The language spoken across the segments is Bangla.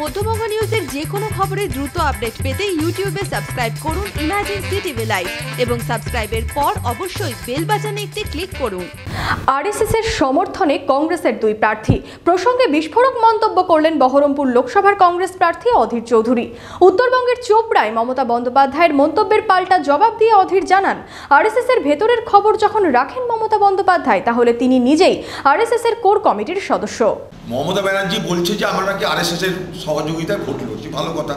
মধ্যবঙ্গ নিউজের যে কোনো খবরের দ্রুত আপডেট পেতে ইউটিউবে সাবস্ক্রাইব করুন ইমাজিন সিটিভি লাইভ এবং সাবস্ক্রাইবের পর অবশ্যই বেল বাজানে একটি ক্লিক করুন। আরএসএস এর সমর্থনে কংগ্রেসের দুই প্রার্থী। প্রসঙ্গে বিস্ফোরক মন্তব্য করলেন বহরমপুর লোকসভার কংগ্রেস প্রার্থী অধীর চৌধুরী। উত্তরবঙ্গের চোপড়ায় মমতা বন্দ্যোপাধ্যায়ের মন্তব্যের পাল্টা জবাব দিয়ে অধীর জানান আরএসএস এর ভেতরের খবর যখন রাখেন মমতা বন্দ্যোপাধ্যায়, তাহলে তিনি নিজেই আরএসএস এর কোর কমিটির সদস্য। মমতা ব্যানার্জি বলছে যে আমরা নাকি আরএসএস এর সহযোগিতায় ভোট লড়ছি, ভালো কথা।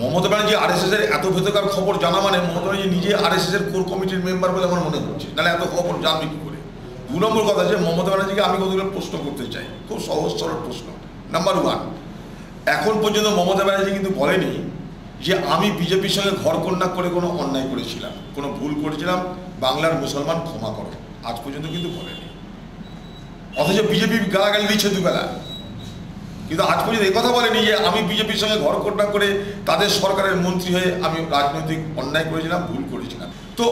মমতা ব্যানার্জি আরএসএস এর এত ভেতরকার খবর জানা মানে মমতা ব্যানার্জি নিজে আরএসএস এর কোর কমিটির মেম্বার বলে আমার মনে হচ্ছে। নাহলে এত খবর জানবে কি করে? দু নম্বর কথা যে মমতা ব্যানার্জিকে আমি কতগুলো প্রশ্ন করতে চাই, খুব সহজ সরল প্রশ্ন। নাম্বার ওয়ান এখন পর্যন্ত মমতা ব্যানার্জি কিন্তু বলেনি যে আমি বিজেপির সঙ্গে ঘর কন্যা করে কোনো অন্যায় করেছিলাম, কোনো ভুল করেছিলাম, বাংলার মুসলমান ক্ষমা করো। আজ পর্যন্ত কিন্তু বলেনি। অথচ বিজেপি গালাগালি দিচ্ছে দুবেলা। কিন্তু আজ পর্যন্ত কথা বলেনি যে আমি বিজেপির সঙ্গে ঘর কন্যা করে তাদের সরকারের মন্ত্রী হয়ে আমি রাজনৈতিক অন্যায় করেছিলাম, ভুল করেছিলাম। তো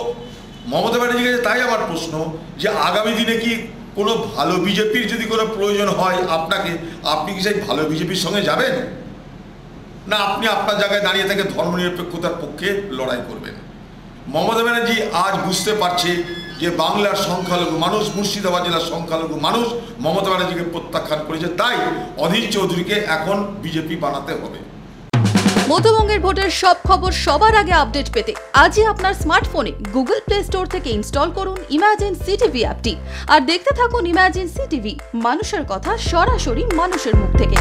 মমতা ব্যানার্জির কাছে তাই আমার প্রশ্ন যে আগামী দিনে কি কোনো ভালো বিজেপির যদি কোনো প্রয়োজন হয় আপনাকে, আপনি কি সেই ভালো বিজেপির সঙ্গে যাবেন? না, আপনি আপনার জায়গায় দাঁড়িয়ে থেকে ধর্মনিরপেক্ষতার পক্ষে লড়াই করবেন। মমতা ব্যানার্জি আজ বুঝতে পারছে যে বাংলার সংখ্যালঘু মানুষ, মুর্শিদাবাদ জেলার সংখ্যালঘু মানুষ মমতা ব্যানার্জিকে প্রত্যাখ্যান করেছে। তাই অধীর চৌধুরীকে এখন বিজেপি বানাতে হবে। মধ্যবঙ্গের ভোটের সব খবর সবার আগে আপডেট পেতে আজই আপনার স্মার্টফোনে গুগল প্লে স্টোর থেকে ইনস্টল করুন ইমাজিন সিটিভি অ্যাপটি। আর দেখতে থাকুন ইমাজিন সিটিভি, মানুষের কথা সরাসরি মানুষের মুখ থেকে।